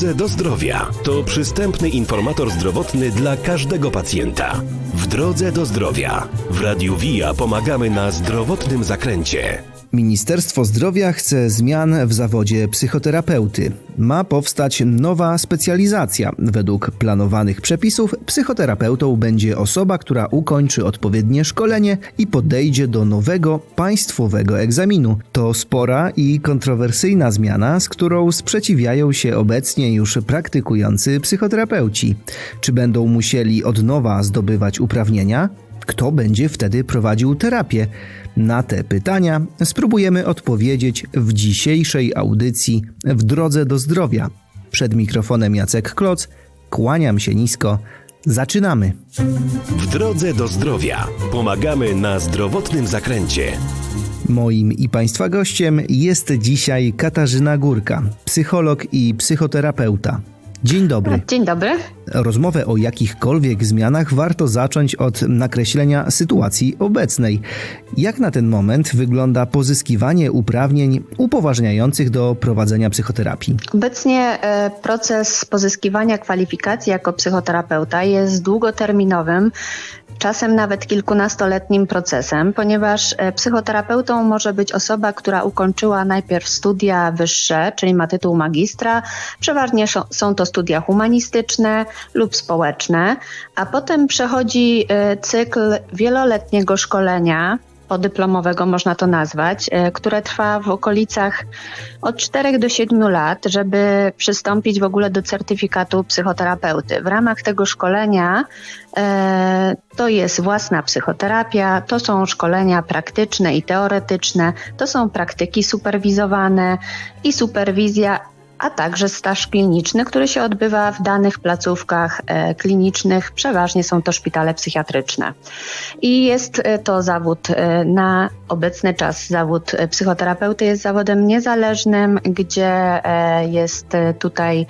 drodze do zdrowia to przystępny informator zdrowotny dla każdego pacjenta. W drodze do zdrowia w Radiu Via pomagamy na zdrowotnym zakręcie. Ministerstwo Zdrowia chce zmian w zawodzie psychoterapeuty. Ma powstać nowa specjalizacja. Według planowanych przepisów psychoterapeutą będzie osoba, która ukończy odpowiednie szkolenie i podejdzie do nowego państwowego egzaminu. To spora i kontrowersyjna zmiana, z którą sprzeciwiają się obecnie już praktykujący psychoterapeuci. Czy będą musieli od nowa zdobywać uprawnienia? Kto będzie wtedy prowadził terapię? Na te pytania spróbujemy odpowiedzieć w dzisiejszej audycji w drodze do zdrowia. Przed mikrofonem Jacek Kloc, kłaniam się nisko. Zaczynamy. W drodze do zdrowia pomagamy na zdrowotnym zakręcie. Moim i Państwa gościem jest dzisiaj Katarzyna Górka, psycholog i psychoterapeuta. Dzień dobry. Dzień dobry. Rozmowę o jakichkolwiek zmianach warto zacząć od nakreślenia sytuacji obecnej. Jak na ten moment wygląda pozyskiwanie uprawnień upoważniających do prowadzenia psychoterapii? Obecnie e, proces pozyskiwania kwalifikacji jako psychoterapeuta jest długoterminowym, czasem nawet kilkunastoletnim procesem, ponieważ e, psychoterapeutą może być osoba, która ukończyła najpierw studia wyższe, czyli ma tytuł magistra. Przeważnie są to studia humanistyczne lub społeczne, a potem przechodzi e, cykl wieloletniego szkolenia podyplomowego można to nazwać, e, które trwa w okolicach od 4 do 7 lat, żeby przystąpić w ogóle do certyfikatu psychoterapeuty. W ramach tego szkolenia e, to jest własna psychoterapia, to są szkolenia praktyczne i teoretyczne, to są praktyki superwizowane i superwizja a także staż kliniczny, który się odbywa w danych placówkach e, klinicznych. Przeważnie są to szpitale psychiatryczne. I jest e, to zawód e, na obecny czas. Zawód psychoterapeuty jest zawodem niezależnym, gdzie jest tutaj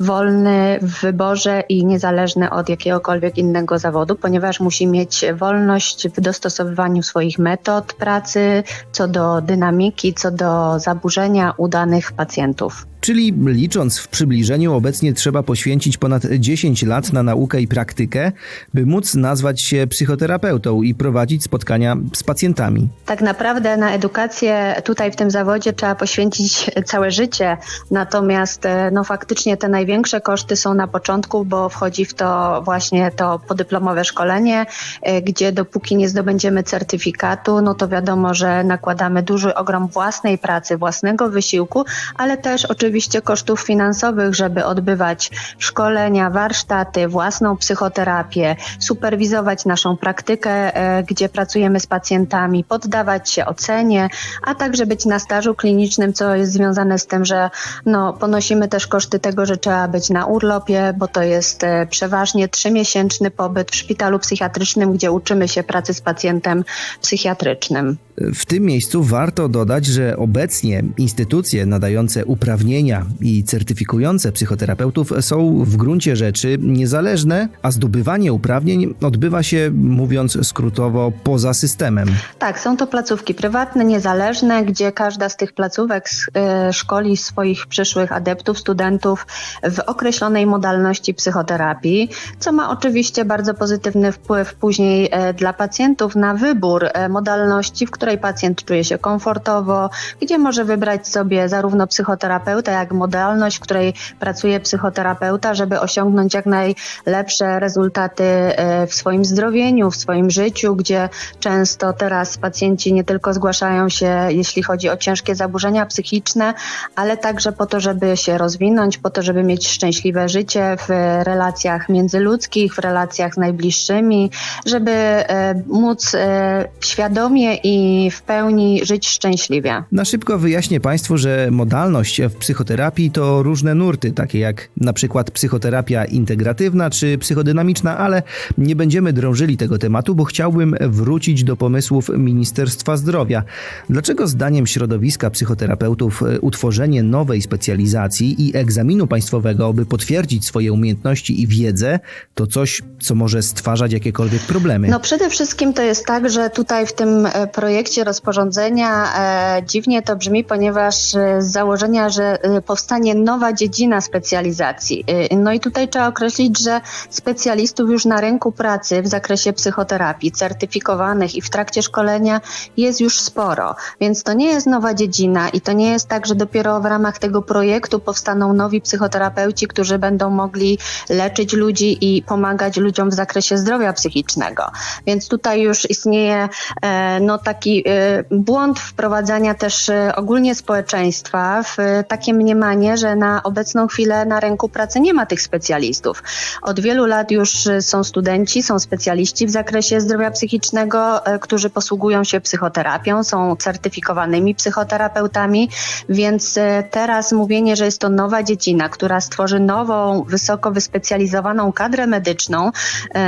wolny w wyborze i niezależny od jakiegokolwiek innego zawodu, ponieważ musi mieć wolność w dostosowywaniu swoich metod pracy, co do dynamiki, co do zaburzenia u danych pacjentów. Czyli licząc w przybliżeniu, obecnie trzeba poświęcić ponad 10 lat na naukę i praktykę, by móc nazwać się psychoterapeutą i prowadzić spotkania z pacjentami. Tak naprawdę na edukację tutaj w tym zawodzie trzeba poświęcić całe życie, natomiast e, no faktycznie te największe koszty są na początku, bo wchodzi w to właśnie to podyplomowe szkolenie, e, gdzie dopóki nie zdobędziemy certyfikatu, no to wiadomo, że nakładamy duży ogrom własnej pracy, własnego wysiłku, ale też oczywiście kosztów finansowych, żeby odbywać szkolenia, warsztaty, własną psychoterapię, superwizować naszą praktykę, e, gdzie pracujemy z pacjentami, poddawać się ocenie, a także być na stażu klinicznym, co jest związane z tym, że no, ponosimy też koszty tego, że trzeba być na urlopie, bo to jest e, przeważnie trzymiesięczny pobyt w szpitalu psychiatrycznym, gdzie uczymy się pracy z pacjentem psychiatrycznym. W tym miejscu warto dodać, że obecnie instytucje nadające uprawnienia i certyfikujące psychoterapeutów są w gruncie rzeczy niezależne, a zdobywanie uprawnień odbywa się, mówiąc skrótowo, poza systemem. Tak, są to placówki prywatne, niezależne, gdzie każda z tych placówek e, szkoli swoich przyszłych adeptów, studentów w określonej modalności psychoterapii, co ma oczywiście bardzo pozytywny wpływ później e, dla pacjentów na wybór e, modalności, w której której pacjent czuje się komfortowo, gdzie może wybrać sobie zarówno psychoterapeutę, jak modalność, w której pracuje psychoterapeuta, żeby osiągnąć jak najlepsze rezultaty e, w swoim zdrowieniu, w swoim życiu, gdzie często teraz pacjenci nie tylko zgłaszają się, jeśli chodzi o ciężkie zaburzenia psychiczne, ale także po to, żeby się rozwinąć, po to, żeby mieć szczęśliwe życie w relacjach międzyludzkich, w relacjach z najbliższymi, żeby e, móc e, świadomie i w pełni żyć szczęśliwie. Na szybko wyjaśnię Państwu, że modalność w psychoterapii to różne nurty, takie jak na przykład psychoterapia integratywna czy psychodynamiczna, ale nie będziemy drążyli tego tematu, bo chciałbym wrócić do pomysłów Ministerstwa Zdrowia. Dlaczego zdaniem środowiska psychoterapeutów e, utworzenie nowej specjalizacji i egzaminu państwowego, by potwierdzić swoje umiejętności i wiedzę, to coś, co może stwarzać jakiekolwiek problemy? No przede wszystkim to jest tak, że tutaj w tym e, projekcie projekcie rozporządzenia e, dziwnie to brzmi, ponieważ e, z założenia, że e, powstanie nowa dziedzina specjalizacji. No i tutaj trzeba określić, że specjalistów już na rynku pracy w zakresie psychoterapii, certyfikowanych i w trakcie szkolenia jest już sporo, więc to nie jest nowa dziedzina i to nie jest tak, że dopiero w ramach tego projektu powstaną nowi psychoterapeuci, którzy będą mogli leczyć ludzi i pomagać ludziom w zakresie zdrowia psychicznego. Więc tutaj już istnieje no, taki e, błąd wprowadzania też e, ogólnie społeczeństwa w e, takie mniemanie, że na obecną chwilę na rynku pracy nie ma tych specjalistów. Od wielu lat już są studenci, są specjaliści w zakresie zdrowia psychicznego, którzy posługują się psychoterapią, są certyfikowanymi psychoterapeutami, więc teraz mówienie, że jest to nowa dziedzina, która stworzy nową, wysoko wyspecjalizowaną kadrę medyczną,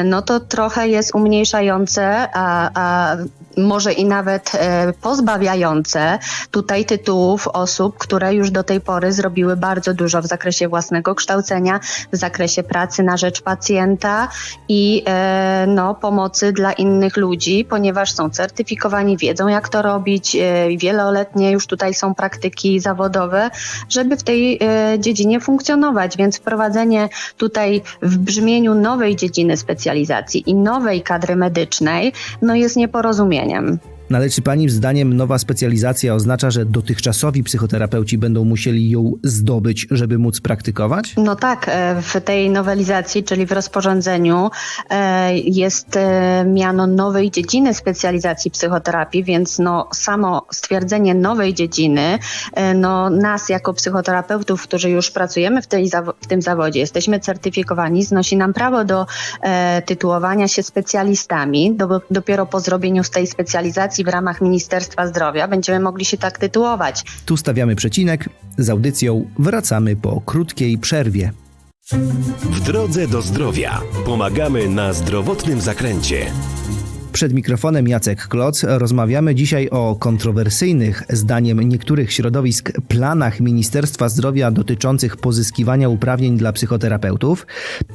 no to trochę jest umniejszające, a, a może i nawet e, pozbawiające tutaj tytułów osób, które już do tej pory zrobiły bardzo dużo w zakresie własnego kształcenia, w zakresie pracy na rzecz pacjenta i e, no, pomocy dla innych ludzi, ponieważ są certyfikowani, wiedzą jak to robić, e, wieloletnie już tutaj są praktyki zawodowe, żeby w tej dziedzinie funkcjonować, więc wprowadzenie tutaj w brzmieniu nowej dziedziny specjalizacji i nowej kadry medycznej, no jest nieporozumieniem. No ale czy pani zdaniem nowa specjalizacja oznacza, że dotychczasowi psychoterapeuci będą musieli ją zdobyć, żeby móc praktykować? No tak, e, w tej nowelizacji, czyli w rozporządzeniu e, jest e, miano nowej dziedziny specjalizacji psychoterapii, więc no samo stwierdzenie nowej dziedziny, no nas jako psychoterapeutów, którzy już pracujemy w, tej, w tym zawodzie, jesteśmy certyfikowani, znosi nam prawo do tytułowania się specjalistami. Do, dopiero po zrobieniu z tej specjalizacji w ramach Ministerstwa Zdrowia będziemy mogli się tak tytułować. Tu stawiamy przecinek. Z audycją wracamy po krótkiej przerwie. W drodze do zdrowia pomagamy na zdrowotnym zakręcie. Przed mikrofonem Jacek Kloc rozmawiamy dzisiaj o kontrowersyjnych, zdaniem niektórych środowisk, planach Ministerstwa Zdrowia dotyczących pozyskiwania uprawnień dla psychoterapeutów,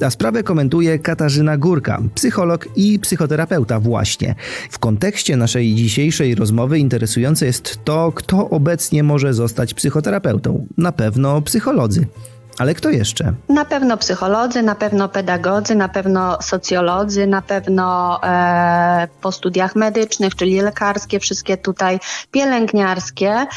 a sprawę komentuje Katarzyna Górka, psycholog i psychoterapeuta właśnie. W kontekście naszej dzisiejszej rozmowy interesujące jest to, kto obecnie może zostać psychoterapeutą. Na pewno psycholodzy. Ale kto jeszcze? Na pewno psycholodzy, na pewno pedagodzy, na pewno socjolodzy, na pewno e, po studiach medycznych, czyli lekarskie, wszystkie tutaj pielęgniarskie.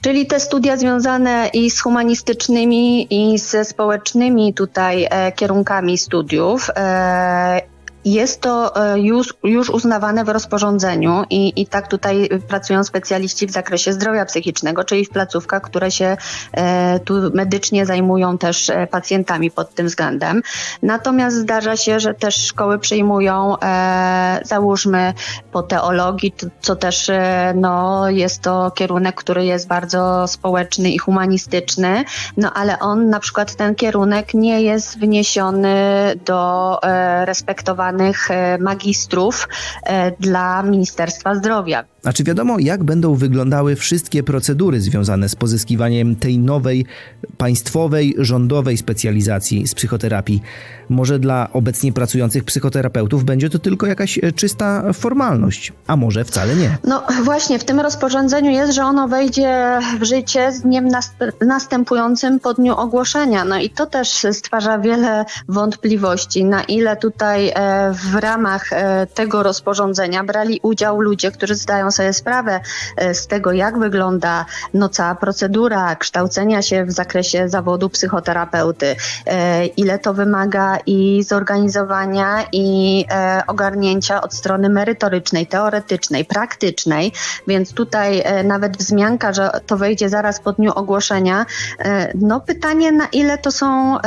Czyli te studia związane i z humanistycznymi, i ze społecznymi tutaj e, kierunkami studiów. E, jest to e, już, już uznawane w rozporządzeniu i, i tak tutaj pracują specjaliści w zakresie zdrowia psychicznego, czyli w placówkach, które się e, tu medycznie zajmują też e, pacjentami pod tym względem. Natomiast zdarza się, że też szkoły przyjmują, e, załóżmy po teologii, co też e, no, jest to kierunek, który jest bardzo społeczny i humanistyczny, no ale on na przykład ten kierunek nie jest wniesiony do e, respektowanych e, magistrów e, dla Ministerstwa Zdrowia. A czy wiadomo, jak będą wyglądały wszystkie procedury związane z pozyskiwaniem tej nowej, państwowej, rządowej specjalizacji z psychoterapii? Może dla obecnie pracujących psychoterapeutów będzie to tylko jakaś e, czysta formalność, a może wcale nie. No właśnie, w tym rozporządzeniu jest, że ono wejdzie w życie z dniem nas- następującym po dniu ogłoszenia. No i to też stwarza wiele wątpliwości, na ile tutaj e, w ramach e, tego rozporządzenia brali udział ludzie, którzy zdają sobie sprawę e, z tego, jak wygląda no, cała procedura kształcenia się w zakresie zawodu psychoterapeuty, e, ile to wymaga i zorganizowania, i e, ogarnięcia od strony merytorycznej, teoretycznej, praktycznej, więc tutaj nawet wzmianka, że to wejdzie zaraz po dniu ogłoszenia, no pytanie na ile to są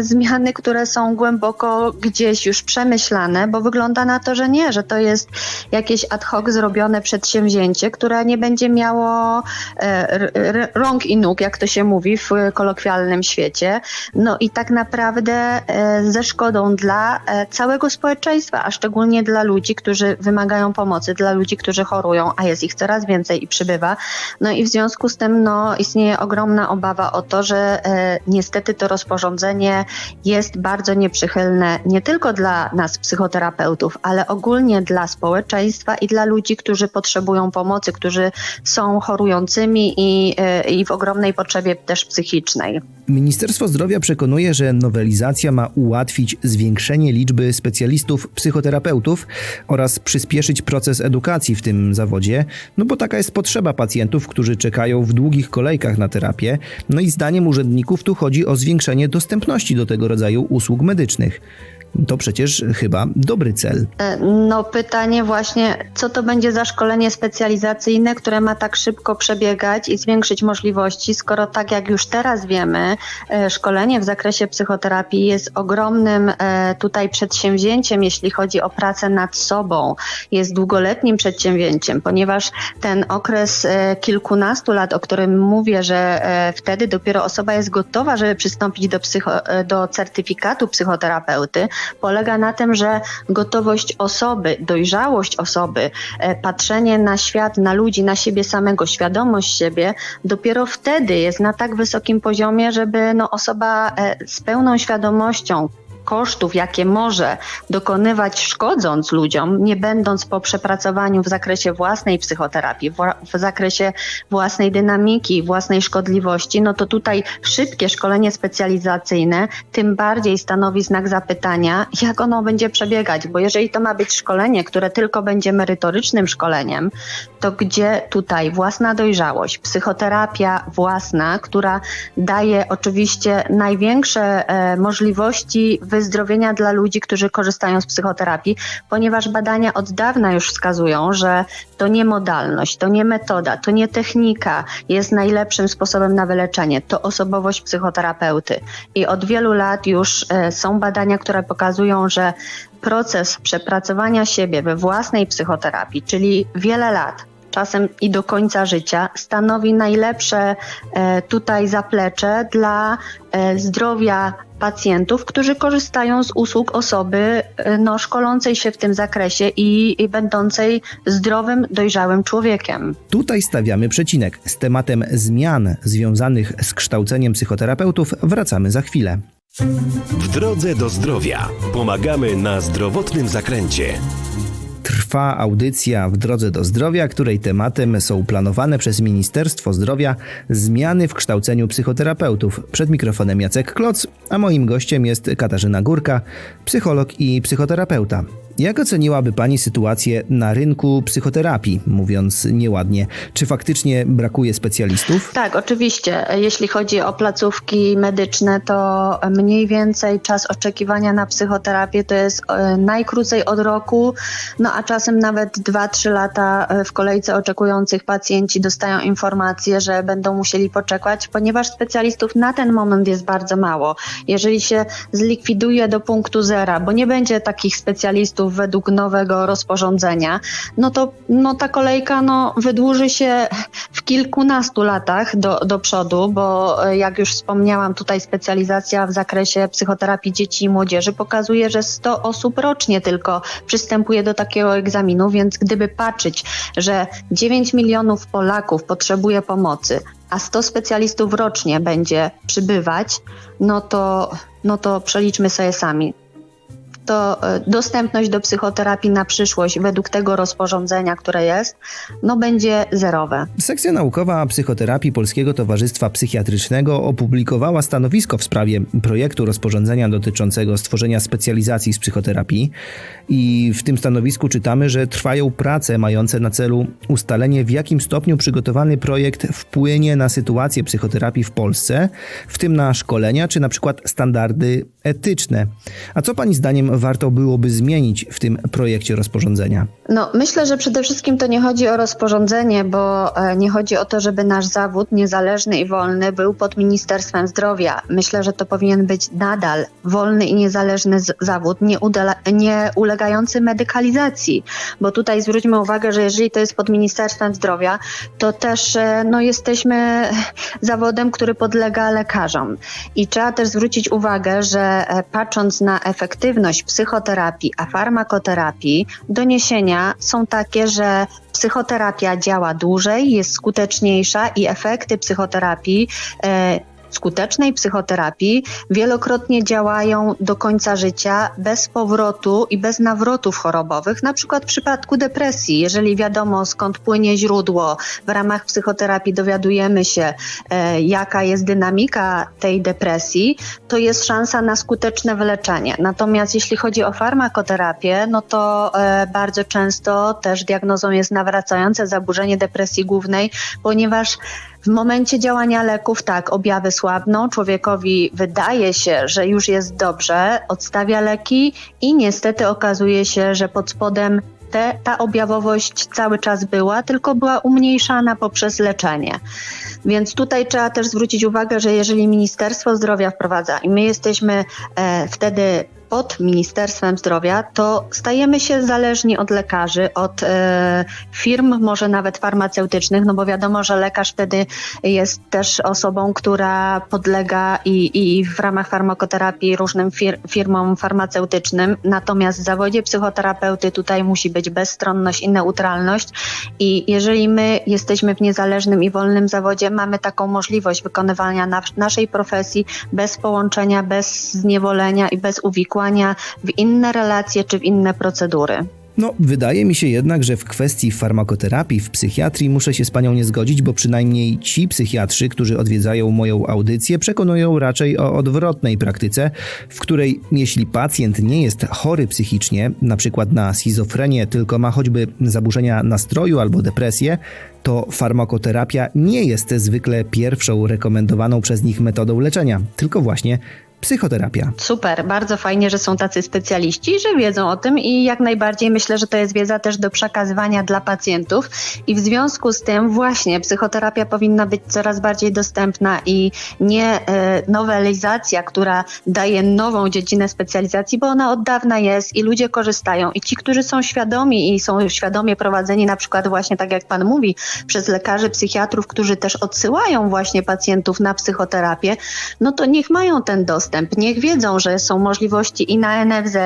zmiany, które są głęboko gdzieś już przemyślane, bo wygląda na to, że nie, że to jest jakieś ad hoc zrobione przedsięwzięcie, które nie będzie miało e, rąk i nóg, jak to się mówi w kolokwialnym świecie. No i tak naprawdę e, ze szkodą dla e, całego społeczeństwa, a szczególnie dla ludzi, którzy wymagają pomocy, dla ludzi, którzy chorują, a jest ich coraz więcej i przybywa. No i w związku z tym no, istnieje ogromna obawa o to, że niestety to rozporządzenie jest bardzo nieprzychylne nie tylko dla nas psychoterapeutów, ale ogólnie dla społeczeństwa i dla ludzi, którzy potrzebują pomocy, którzy są chorującymi i, e, i w ogromnej potrzebie też psychicznej. Ministerstwo Zdrowia przekonuje, że nowelizacja ma ułatwić zwiększenie liczby specjalistów psychoterapeutów oraz przyspieszyć proces edukacji w tym zawodzie, no bo taka jest potrzeba pacjentów, którzy czekają w długich kolejkach na terapię. No i zdaniem urzędników tu chodzi o zwiększenie dostępności do tego rodzaju usług medycznych. To przecież chyba dobry cel. E, No pytanie właśnie, co to będzie za szkolenie specjalizacyjne, które ma tak szybko przebiegać i zwiększyć możliwości, skoro tak jak już teraz wiemy, e, szkolenie w zakresie psychoterapii jest ogromnym e, tutaj przedsięwzięciem, jeśli chodzi o pracę nad sobą. Jest długoletnim przedsięwzięciem, ponieważ ten okres kilkunastu lat, o którym mówię, że wtedy dopiero osoba jest gotowa, żeby przystąpić do, psycho, do certyfikatu psychoterapeuty, polega na tym, że gotowość osoby, dojrzałość osoby, e, patrzenie na świat, na ludzi, na siebie samego, świadomość siebie, dopiero wtedy jest na tak wysokim poziomie, żeby no, osoba e, z pełną świadomością kosztów, jakie może dokonywać szkodząc ludziom, nie będąc po przepracowaniu w zakresie własnej psychoterapii, w, zakresie własnej dynamiki, własnej szkodliwości, no to tutaj szybkie szkolenie specjalizacyjne tym bardziej stanowi znak zapytania, jak ono będzie przebiegać, bo jeżeli to ma być szkolenie, które tylko będzie merytorycznym szkoleniem, to gdzie tutaj własna dojrzałość, psychoterapia własna, która daje oczywiście największe e, możliwości wyzdrowienia dla ludzi, którzy korzystają z psychoterapii, ponieważ badania od dawna już wskazują, że to nie modalność, to nie metoda, to nie technika jest najlepszym sposobem na wyleczenie, to osobowość psychoterapeuty. I od wielu lat już e, są badania, które pokazują, że proces przepracowania siebie we własnej psychoterapii, czyli wiele lat, czasem i do końca życia, stanowi najlepsze e, tutaj zaplecze dla e, zdrowia pacjentów, którzy korzystają z usług osoby e, no, szkolącej się w tym zakresie i, i będącej zdrowym, dojrzałym człowiekiem. Tutaj stawiamy przecinek. Z tematem zmian związanych z kształceniem psychoterapeutów wracamy za chwilę. W drodze do zdrowia pomagamy na zdrowotnym zakręcie. Trwa audycja w drodze do zdrowia, której tematem są planowane przez Ministerstwo Zdrowia zmiany w kształceniu psychoterapeutów. Przed mikrofonem Jacek Kloc, a moim gościem jest Katarzyna Górka, psycholog i psychoterapeuta. Jak oceniłaby Pani sytuację na rynku psychoterapii, mówiąc nieładnie? Czy faktycznie brakuje specjalistów? Tak, oczywiście. Jeśli chodzi o placówki medyczne, to mniej więcej czas oczekiwania na psychoterapię to jest e, najkrócej od roku, no a czasem nawet 2-3 lata e, w kolejce oczekujących pacjenci dostają informację, że będą musieli poczekać, ponieważ specjalistów na ten moment jest bardzo mało. Jeżeli się zlikwiduje do punktu zera, bo nie będzie takich specjalistów według nowego rozporządzenia, no to no ta kolejka no, wydłuży się w kilkunastu latach do, do przodu, bo e, jak już wspomniałam, tutaj specjalizacja w zakresie psychoterapii dzieci i młodzieży pokazuje, że 100 osób rocznie tylko przystępuje do takiego egzaminu, więc gdyby patrzeć, że 9 milionów Polaków potrzebuje pomocy, a 100 specjalistów rocznie będzie przybywać, no to, no to przeliczmy sobie sami to e, dostępność do psychoterapii na przyszłość według tego rozporządzenia, które jest, no będzie zerowe. Sekcja naukowa psychoterapii Polskiego Towarzystwa Psychiatrycznego opublikowała stanowisko w sprawie projektu rozporządzenia dotyczącego stworzenia specjalizacji z psychoterapii i w tym stanowisku czytamy, że trwają prace mające na celu ustalenie w jakim stopniu przygotowany projekt wpłynie na sytuację psychoterapii w Polsce, w tym na szkolenia czy na przykład standardy etyczne. A co Pani zdaniem warto byłoby zmienić w tym projekcie rozporządzenia? No, myślę, że przede wszystkim to nie chodzi o rozporządzenie, bo e, nie chodzi o to, żeby nasz zawód niezależny i wolny był pod Ministerstwem Zdrowia. Myślę, że to powinien być nadal wolny i niezależny zawód, nie, nie ulegający medykalizacji, bo tutaj zwróćmy uwagę, że jeżeli to jest pod Ministerstwem Zdrowia, to też e, no, jesteśmy zawodem, który podlega lekarzom. I trzeba też zwrócić uwagę, że e, patrząc na efektywność psychoterapii, a farmakoterapii, doniesienia są takie, że psychoterapia działa dłużej, jest skuteczniejsza i efekty psychoterapii e, skutecznej psychoterapii wielokrotnie działają do końca życia bez powrotu i bez nawrotów chorobowych, na przykład w przypadku depresji. Jeżeli wiadomo skąd płynie źródło, w ramach psychoterapii dowiadujemy się, e, jaka jest dynamika tej depresji, to jest szansa na skuteczne wyleczenie. Natomiast jeśli chodzi o farmakoterapię, no to e, bardzo często też diagnozą jest nawracające zaburzenie depresji głównej, ponieważ w momencie działania leków, tak, objawy słabną, człowiekowi wydaje się, że już jest dobrze, odstawia leki i niestety okazuje się, że pod spodem te, ta objawowość cały czas była, tylko była umniejszana poprzez leczenie. Więc tutaj trzeba też zwrócić uwagę, że jeżeli Ministerstwo Zdrowia wprowadza i my jesteśmy e, wtedy pod Ministerstwem Zdrowia, to stajemy się zależni od lekarzy, od e, firm, może nawet farmaceutycznych, no bo wiadomo, że lekarz wtedy jest też osobą, która podlega i, i w ramach farmakoterapii różnym fir firmom farmaceutycznym. Natomiast w zawodzie psychoterapeuty tutaj musi być bezstronność i neutralność. I jeżeli my jesteśmy w niezależnym i wolnym zawodzie, mamy taką możliwość wykonywania na, naszej profesji bez połączenia, bez zniewolenia i bez w inne relacje czy w inne procedury. No, wydaje mi się jednak, że w kwestii farmakoterapii w psychiatrii muszę się z panią nie zgodzić, bo przynajmniej ci psychiatrzy, którzy odwiedzają moją audycję, przekonują raczej o odwrotnej praktyce, w której jeśli pacjent nie jest chory psychicznie, na przykład na schizofrenię, tylko ma choćby zaburzenia nastroju albo depresję, to farmakoterapia nie jest zwykle pierwszą rekomendowaną przez nich metodą leczenia, tylko właśnie psychoterapia. Super, bardzo fajnie, że są tacy specjaliści, że wiedzą o tym i jak najbardziej myślę, że to jest wiedza też do przekazywania dla pacjentów i w związku z tym właśnie psychoterapia powinna być coraz bardziej dostępna i nie e, nowelizacja, która daje nową dziedzinę specjalizacji, bo ona od dawna jest i ludzie korzystają i ci, którzy są świadomi i są świadomie prowadzeni na przykład właśnie tak jak pan mówi, przez lekarzy, psychiatrów, którzy też odsyłają właśnie pacjentów na psychoterapię, no to niech mają ten dostęp. Niech wiedzą, że są możliwości i na NFZ,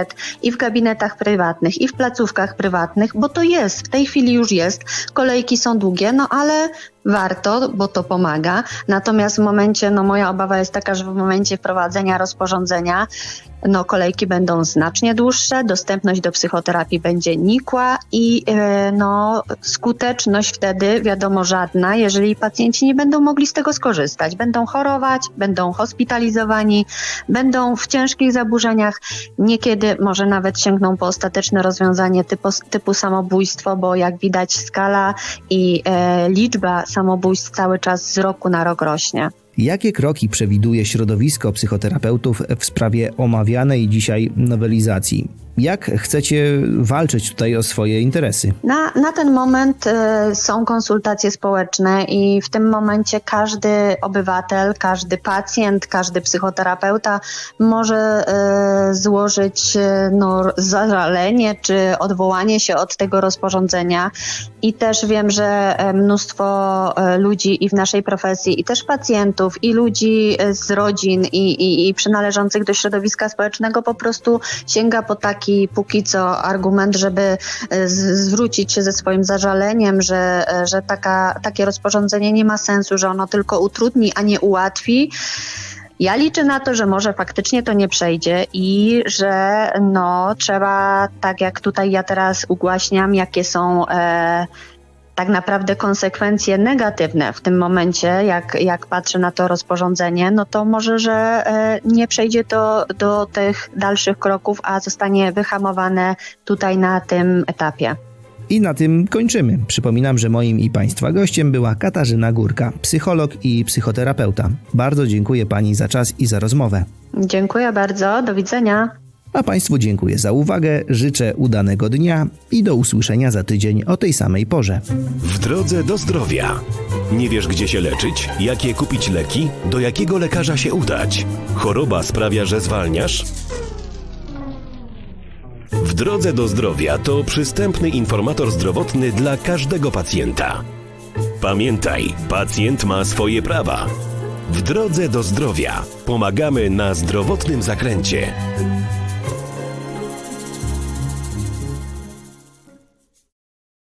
i w gabinetach prywatnych, i w placówkach prywatnych, bo to jest, w tej chwili już jest. Kolejki są długie, no ale warto, bo to pomaga. Natomiast w momencie, no moja obawa jest taka, że w momencie wprowadzenia rozporządzenia, no kolejki będą znacznie dłuższe, dostępność do psychoterapii będzie nikła i e, no skuteczność wtedy wiadomo żadna, jeżeli pacjenci nie będą mogli z tego skorzystać. Będą chorować, będą hospitalizowani, będą w ciężkich zaburzeniach, niekiedy może nawet sięgną po ostateczne rozwiązanie typu, typu samobójstwo, bo jak widać skala i e, liczba samobójstw cały czas z roku na rok rośnie. Jakie kroki przewiduje środowisko psychoterapeutów w sprawie omawianej dzisiaj nowelizacji? Jak chcecie walczyć tutaj o swoje interesy? Na, na ten moment y, są konsultacje społeczne i w tym momencie każdy obywatel, każdy pacjent, każdy psychoterapeuta może y, złożyć y, no, zażalenie czy odwołanie się od tego rozporządzenia. I też wiem, że e, mnóstwo e, ludzi i w naszej profesji, i też pacjentów, i ludzi e, z rodzin, i, i, i przynależących do środowiska społecznego po prostu sięga po taki póki co argument, żeby z, zwrócić się ze swoim zażaleniem, że, że taka, takie rozporządzenie nie ma sensu, że ono tylko utrudni, a nie ułatwi. Ja liczę na to, że może faktycznie to nie przejdzie i że no, trzeba, tak jak tutaj ja teraz ugłaśniam, jakie są e, tak naprawdę konsekwencje negatywne w tym momencie, jak, jak patrzę na to rozporządzenie, no to może, że e, nie przejdzie to do tych dalszych kroków, a zostanie wyhamowane tutaj na tym etapie. I na tym kończymy. Przypominam, że moim i Państwa gościem była Katarzyna Górka, psycholog i psychoterapeuta. Bardzo dziękuję Pani za czas i za rozmowę. Dziękuję bardzo, do widzenia. A Państwu dziękuję za uwagę, życzę udanego dnia i do usłyszenia za tydzień o tej samej porze. W drodze do zdrowia. Nie wiesz, gdzie się leczyć? Jakie kupić leki? Do jakiego lekarza się udać? Choroba sprawia, że zwalniasz? W drodze do zdrowia to przystępny informator zdrowotny dla każdego pacjenta. Pamiętaj, pacjent ma swoje prawa. W drodze do zdrowia pomagamy na zdrowotnym zakręcie.